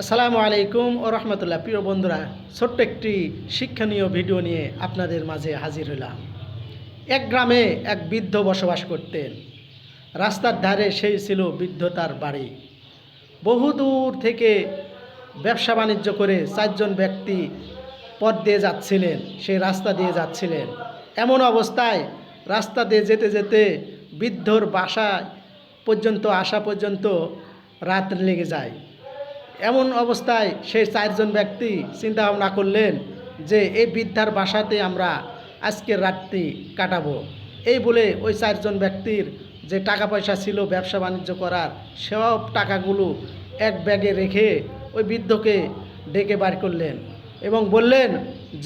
আসসালামু আলাইকুম ও রহমতুল্লাহ। প্রিয় বন্ধুরা, ছোট্ট একটি শিক্ষণীয় ভিডিও নিয়ে আপনাদের মাঝে হাজির হলাম। এক গ্রামে এক বৃদ্ধ বসবাস করতেন। রাস্তার ধারে সেই ছিল বৃদ্ধ তার বাড়ি। বহুদূর থেকে ব্যবসা বাণিজ্য করে চারজন ব্যক্তি পথ দিয়ে যাচ্ছিলেন, সেই রাস্তা দিয়ে যাচ্ছিলেন। এমন অবস্থায় রাস্তা দিয়ে যেতে যেতে বৃদ্ধর বাসা পর্যন্ত, আসা পর্যন্ত রাত লেগে যায়। এমন অবস্থায় সেই চারজন ব্যক্তি চিন্তা ভাবনা করলেন যে এই বৃদ্ধার বাসাতে আমরা আজকের রাত্রি কাটাবো। এই বলে ওই চারজন ব্যক্তির যে টাকা পয়সা ছিল, ব্যবসা বাণিজ্য করার সব টাকাগুলো এক ব্যাগে রেখে ওই বৃদ্ধকে ডেকে বার করলেন এবং বললেন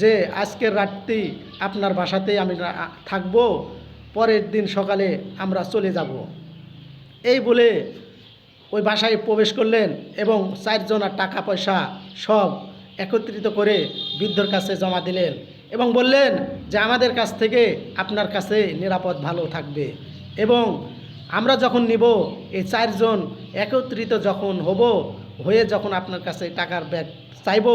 যে আজকের রাত্রি আপনার বাসাতেই আমি থাকব, পরের দিন সকালে আমরা চলে যাব। এই বলে ওই বাসায় প্রবেশ করলেন এবং চারজনার টাকা পয়সা সব একত্রিত করে বৃদ্ধর কাছে জমা দিলেন এবং বললেন যে, আমাদের কাছ থেকে আপনার কাছে নিরাপদ ভালো থাকবে। এবং আমরা যখন নিব, এই চারজন একত্রিত যখন হব, হয়ে যখন আপনার কাছে টাকার ব্যাগ চাইব,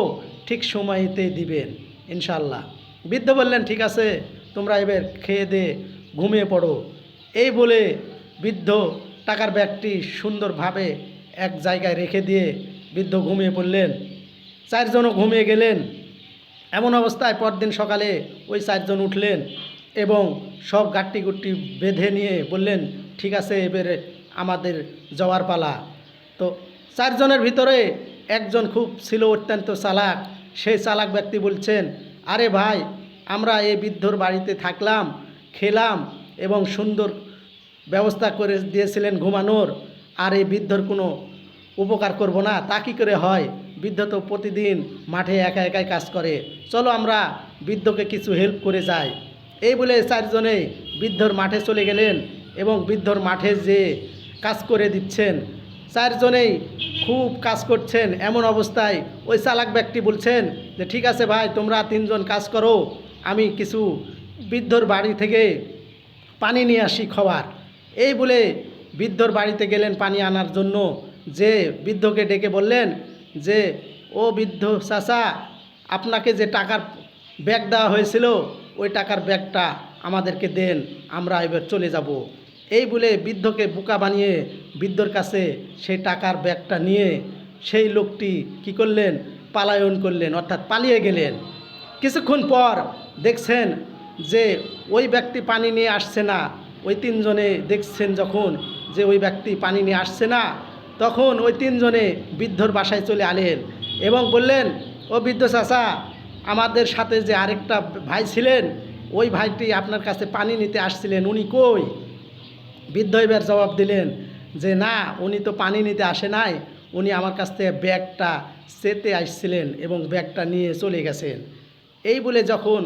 ঠিক সময়তে দিবেন ইনশাল্লাহ বৃদ্ধ বললেন, ঠিক আছে, তোমরা এবার খেয়ে দে, ঘুমিয়ে পড়ো। এই বলে বৃদ্ধ টাকার ব্যাগটি সুন্দরভাবে এক জায়গায় রেখে দিয়ে বৃদ্ধ ঘুমিয়ে পড়লেন। চারজনও ঘুমিয়ে গেলেন। এমন অবস্থায় পরদিন সকালে ওই চারজন উঠলেন এবং সব গাট্টি গুট্টি বেঁধে নিয়ে বললেন, ঠিক আছে, এবারে আমাদের যাওয়ার পালা। তো চারজনের ভিতরে একজন খুব ছিল অত্যন্ত চালাক। সেই চালাক ব্যক্তি বলছেন, আরে ভাই, আমরা এই বৃদ্ধর বাড়িতে থাকলাম, খেলাম এবং সুন্দর ব্যবস্থা করে দিয়েছিলেন ঘুমানোর, আর এই বৃদ্ধর কোনো উপকার করব না, তা কী করে হয়? বৃদ্ধ তো প্রতিদিন মাঠে একা একাই কাজ করে। চলো আমরা বৃদ্ধকে কিছু হেল্প করে যাই। এই বলে চারজনে বৃদ্ধর মাঠে চলে গেলেন এবং বৃদ্ধর মাঠে যে কাজ করে দিচ্ছেন, চারজনেই খুব কাজ করছেন। এমন অবস্থায় ওই চালাক ব্যক্তি বলছেন যে, ঠিক আছে ভাই, তোমরা তিনজন কাজ করো, আমি কিছু বৃদ্ধর বাড়ি থেকে পানি নিয়ে আসি খাবার। এই বলে বৃদ্ধর বাড়িতে গেলেন পানি আনার জন্য। যে বৃদ্ধকে ডেকে বললেন যে, ও বৃদ্ধ চাচা, আপনাকে যে টাকার ব্যাগ দেওয়া হয়েছিল, ওই টাকার ব্যাগটা আমাদেরকে দেন, আমরা এবার চলে যাব। এই বলে বৃদ্ধকে বোকা বানিয়ে বৃদ্ধর কাছে সেই টাকার ব্যাগটা নিয়ে সেই লোকটি কি করলেন? পালায়ন করলেন, অর্থাৎ পালিয়ে গেলেন। কিছুক্ষণ পর দেখছেন যে, ওই ব্যক্তি পানি নিয়ে আসছে না। ওই তিনজনে দেখছেন যখন যে ওই ব্যক্তি পানি নিয়ে আসছে না, তখন ওই তিনজনে বৃদ্ধর বাসায় চলে আলেন এবং বললেন, ও বৃদ্ধ চাচা, আমাদের সাথে যে আরেকটা ভাই ছিলেন, ওই ভাইটি আপনার কাছে পানি নিতে আসছিলেন, উনি কই? বৃদ্ধ এবার জবাব দিলেন যে, না, উনি তো পানি নিতে আসে নাই, উনি আমার কাছ থেকে ব্যাগটা চেতে আসছিলেন এবং ব্যাগটা নিয়ে চলে গেছেন। এই বলে যখন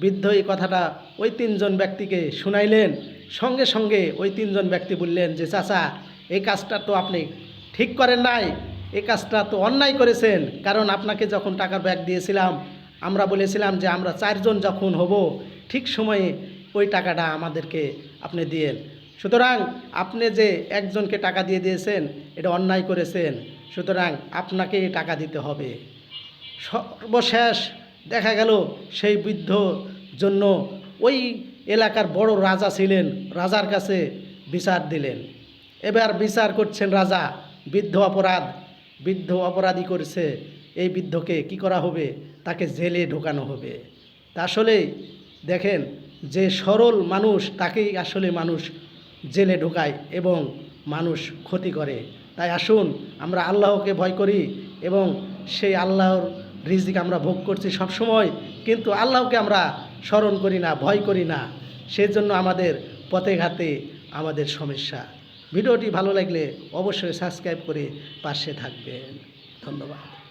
বৃদ্ধ এই কথাটা ওই তিনজন ব্যক্তিকে শুনাইলেন সঙ্গে সঙ্গে ওই তিনজন ব্যক্তি বললেন যে, চাচা, এই কাজটা তো আপনি ঠিক করেন নাই। এই কাজটা তো অন্যায় করেছেন। কারণ আপনাকে যখন টাকার ব্যাগ দিয়েছিলাম, আমরা বলেছিলাম যে, আমরা চারজন যখন হব, ঠিক সময়ে ওই টাকাটা আমাদেরকে আপনি দিয়েন। সুতরাং আপনি যে একজনকে টাকা দিয়ে দিয়েছেন, এটা অন্যায় করেছেন। সুতরাং আপনাকে টাকা দিতে হবে। সর্বশেষ দেখা গেল, সেই বৃদ্ধ জন্য ওই এলাকার বড় রাজা ছিলেন, রাজার কাছে বিচার দিলেন। এবার বিচার করছেন রাজা, বৃদ্ধ অপরাধ। বৃদ্ধ অপরাধী করেছে, এই বৃদ্ধকে কি করা হবে? তাকে জেলে ঢোকানো হবে। তা আসলে দেখেন, যে সরল মানুষ, তাকেই আসলে মানুষ জেলে ঢোকায় এবং মানুষ ক্ষতি করে। তাই আসুন, আমরা আল্লাহকে ভয় করি এবং সেই আল্লাহর রিজিক আমরা ভোগ করছি সবসময়। কিন্তু আল্লাহকে আমরা স্মরণ করি না, ভয় করি না। সেজন্য আমাদের পথে ঘাতে আমাদের সমস্যা। ভিডিওটি ভালো লাগলে অবশ্যই সাবস্ক্রাইব করে পাশে থাকবেন। ধন্যবাদ।